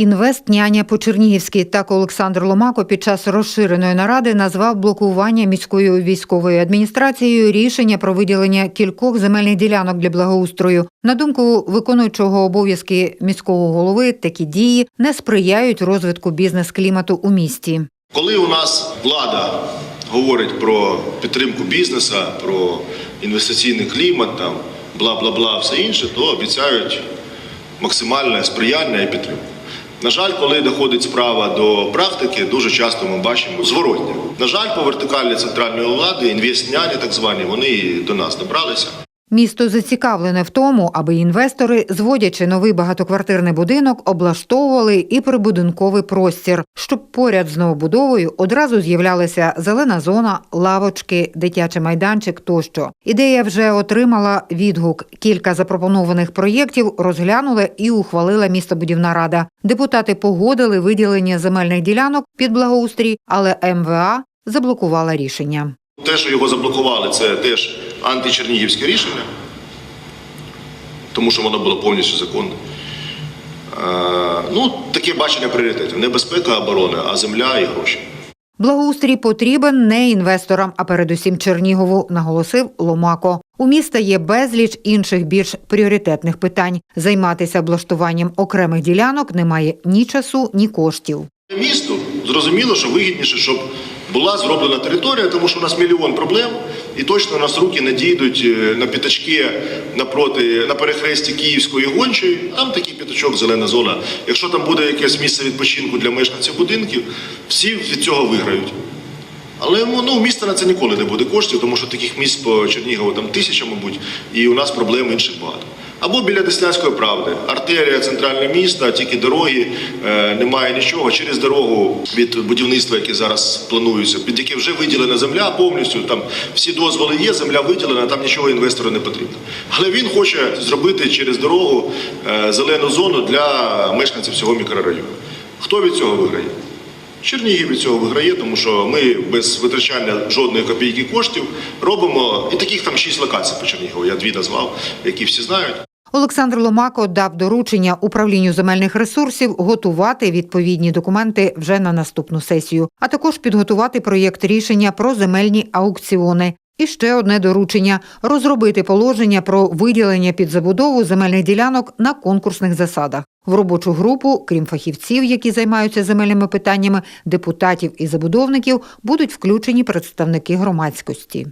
Інвест няня по-чернігівськи так Олександр Ломако під час розширеної наради назвав блокування міською військовою адміністрацією рішення про виділення кількох земельних ділянок для благоустрою. На думку виконуючого обов'язки міського голови, такі дії не сприяють розвитку бізнес-клімату у місті. Коли у нас влада говорить про підтримку бізнесу, про інвестиційний клімат, там бла бла бла, все інше, то обіцяють максимальне сприяння і підтримку. На жаль, коли доходить справа до практики, дуже часто ми бачимо зворотня. На жаль, по вертикалі центральної влади, інвестняні так звані, вони до нас добралися. Місто зацікавлене в тому, аби інвестори, зводячи новий багатоквартирний будинок, облаштовували і прибудинковий простір, щоб поряд з новобудовою одразу з'являлася зелена зона, лавочки, дитячий майданчик тощо. Ідея вже отримала відгук. Кілька запропонованих проєктів розглянула і ухвалила містобудівна рада. Депутати погодили виділення земельних ділянок під благоустрій, але МВА заблокувала рішення. Те, що його заблокували, це теж античернігівське рішення, тому що воно було повністю законне. Е, ну, таке бачення пріоритетів. Не безпека оборони, а земля і гроші. Благоустрій потрібен не інвесторам, а передусім Чернігову, наголосив Ломако. У міста є безліч інших більш пріоритетних питань. Займатися облаштуванням окремих ділянок немає ні часу, ні коштів. Місту зрозуміло, що вигідніше, щоб була зроблена територія, тому що у нас мільйон проблем, і точно у нас руки не дійдуть е, на п'ятачки напроти на перехресті Київської гончої. Там такий п'ятачок, зелена зона. Якщо там буде якесь місце відпочинку для мешканців будинків, всі від цього виграють. Але ну, міста на це ніколи не буде коштів, тому що таких місць по Чернігову там тисяча, мабуть, і у нас проблем інших багато. Або біля Деснянської правди, артерія центральне міста, тільки дороги, е, немає нічого. Через дорогу від будівництва, яке зараз планується, під яке вже виділена земля повністю. Там всі дозволи є, земля виділена, там нічого інвестору не потрібно. Але він хоче зробити через дорогу е, зелену зону для мешканців цього мікрорайону. Хто від цього виграє? Чернігів від цього виграє, тому що ми без витрачання жодної копійки коштів робимо і таких там шість локацій по Чернігову. Я дві назвав, які всі знають. Олександр Ломако дав доручення управлінню земельних ресурсів готувати відповідні документи вже на наступну сесію, а також підготувати проєкт рішення про земельні аукціони. І ще одне доручення розробити положення про виділення під забудову земельних ділянок на конкурсних засадах. В робочу групу, крім фахівців, які займаються земельними питаннями, депутатів і забудовників, будуть включені представники громадськості.